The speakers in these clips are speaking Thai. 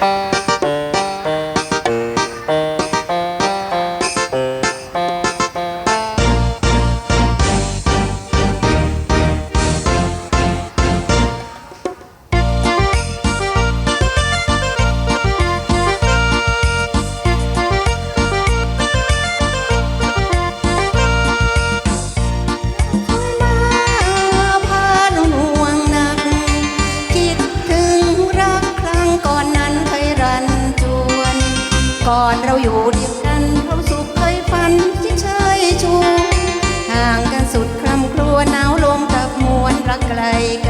พ ก่อนเราอยู่เดียวกันเราสุขเคยฝันที่เชยชูห่างกันสุดคลำครัวหนาวลมกับมวลรักไกลกัน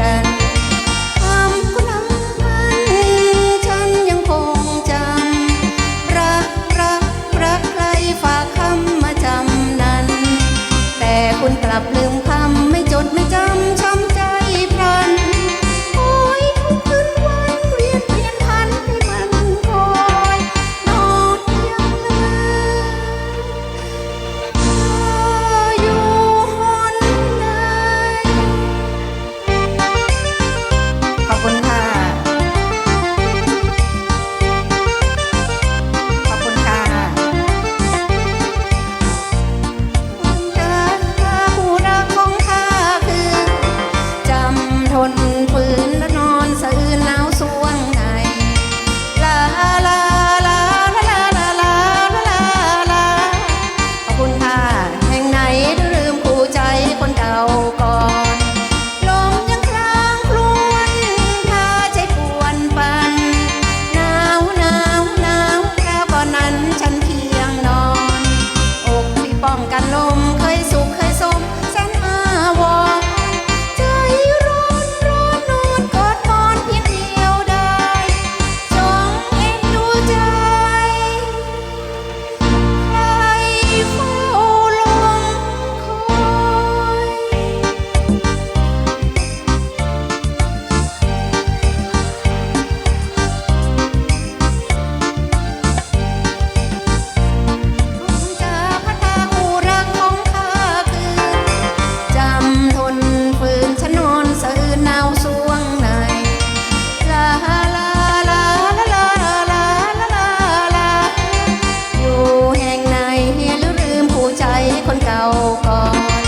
ก่าก่อน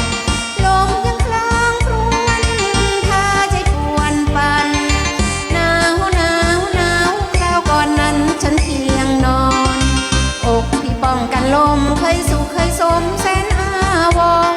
ลมยังคลางครวนถ้าใจชวนปันหนาวหนาวหนาวคราวก่อนนั้นฉันเพียงนอน อกพี่ป้องกันลมเคยสุขเคยสมแสนอาวร